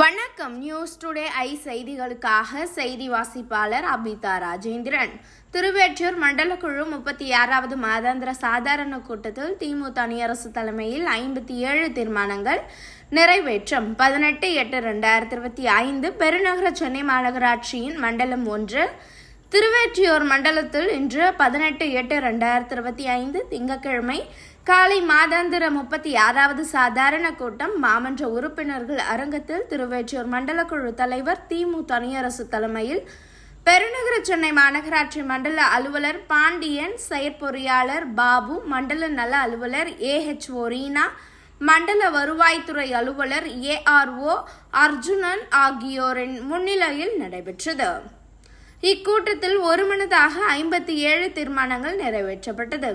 வணக்கம். News today I செய்திகளுக்காக செய்தி வாசிப்பாளர் அபிதா ராஜேந்திரன். திருவேற்றூர் மண்டல குழு முப்பத்தி ஆறாவது மாதாந்திர சாதாரண கூட்டத்தில் திமுக தனியரசு தலைமையில் ஐம்பத்தி ஏழு தீர்மானங்கள் நிறைவேற்றம். பதினெட்டு எட்டு ரெண்டாயிரத்தி இருபத்தி ஐந்து பெருநகர சென்னை மாநகராட்சியின் மண்டலம் ஒன்று. திருவேற்றியூர் மண்டலத்தில் இன்று பதினெட்டு எட்டு ரெண்டாயிரத்தி இருபத்தி ஐந்து திங்கட்கிழமை காலை மாதாந்திர முப்பத்தி ஆறாவது சாதாரண கூட்டம் மாமன்ற உறுப்பினர்கள் அரங்கத்தில் திருவேற்றூர் மண்டல குழு தலைவர் திமு தனியரசு தலைமையில் பெருநகர சென்னை மாநகராட்சி மண்டல அலுவலர் பாண்டியன் செயற்பொறியாளர் பாபு மண்டல நல அலுவலர் ஏஹெச் ரீனா மண்டல வருவாய்த்துறை அலுவலர் ஏஆர்ஓ அர்ஜுனன் ஆகியோரின் முன்னிலையில் நடைபெற்றது. இக்கூட்டத்தில் ஒருமனதாக ஐம்பத்தி ஏழு தீர்மானங்கள் நிறைவேற்றப்பட்டது.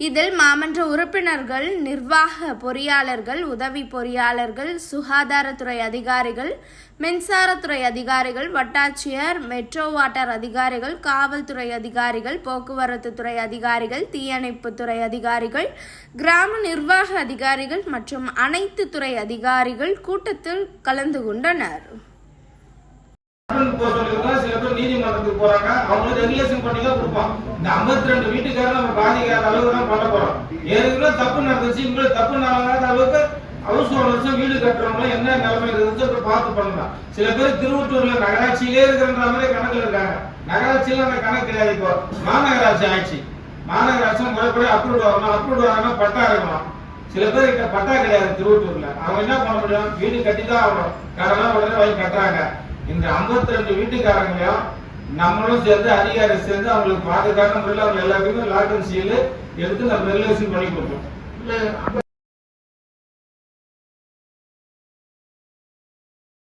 இதில் மாமன்ற உறுப்பினர்கள் நிர்வாக பொறியாளர்கள் உதவி பொறியாளர்கள் சுகாதாரத்துறை அதிகாரிகள் மின்சாரத்துறை அதிகாரிகள் வட்டாட்சியர் மெட்ரோ வாட்டர் அதிகாரிகள் காவல்துறை அதிகாரிகள் போக்குவரத்து துறை அதிகாரிகள் தீயணைப்புத்துறை அதிகாரிகள் கிராம நிர்வாக அதிகாரிகள் மற்றும் அனைத்து துறை அதிகாரிகள் கூட்டத்தில் கலந்து கொண்டனர் அட்டன் போக சொல்லியிருக்கோம் சில பேர் நீதிமன்றத்துக்கு போறாங்க. அவங்களுக்கு ரெகுலேஷன் பண்ணி தான் கொடுப்பான் இந்த 52 ரெண்டு வீட்டுக்காரர் நம்ம பாதிக்காத அளவுக்கு தான் பண்ண போறோம். ஏற்கனவே தப்பு நடந்துச்சு. இவங்களுக்கு தப்பு நடக்காத அளவுக்கு அவசர வருஷம் வீடு கட்டுறவங்கள என்ன நிலைமை இருக்குது பார்த்து பண்ணலாம் சில பேர் திருவட்டூர்ல நகராட்சியிலே இருக்கிறன்ற மாதிரி கணக்குல இருக்காங்க. நகராட்சியில அந்த கணக்கு கிடையாது இப்போ. மாநகராட்சி ஆட்சி மாநகராட்சி முறைப்படி அப்ரூவ் வரணும் அப்ரூவ் வரணும் பட்டா இருக்கணும். சில பேர் கிட்ட பட்டா கிடையாது திருவட்டூர்ல அவங்க என்ன பண்ண முடியும்? வீடு கட்டி தான் ஆகணும். கடலாம் உடனே வாங்கி கட்டுறாங்க. இந்த 52 ரெண்டு வீட்டுக்காரங்களையும் நம்மளும் சேர்ந்து அதிகாரி சேர்ந்து அவங்களுக்கு பாதுகாக்க முறையில் அவங்க எல்லாருக்குமே லாக்டவுன் சீல் எடுத்து நம்ம ரெகுலேஷன் பண்ணி கொடுத்தோம் இல்லை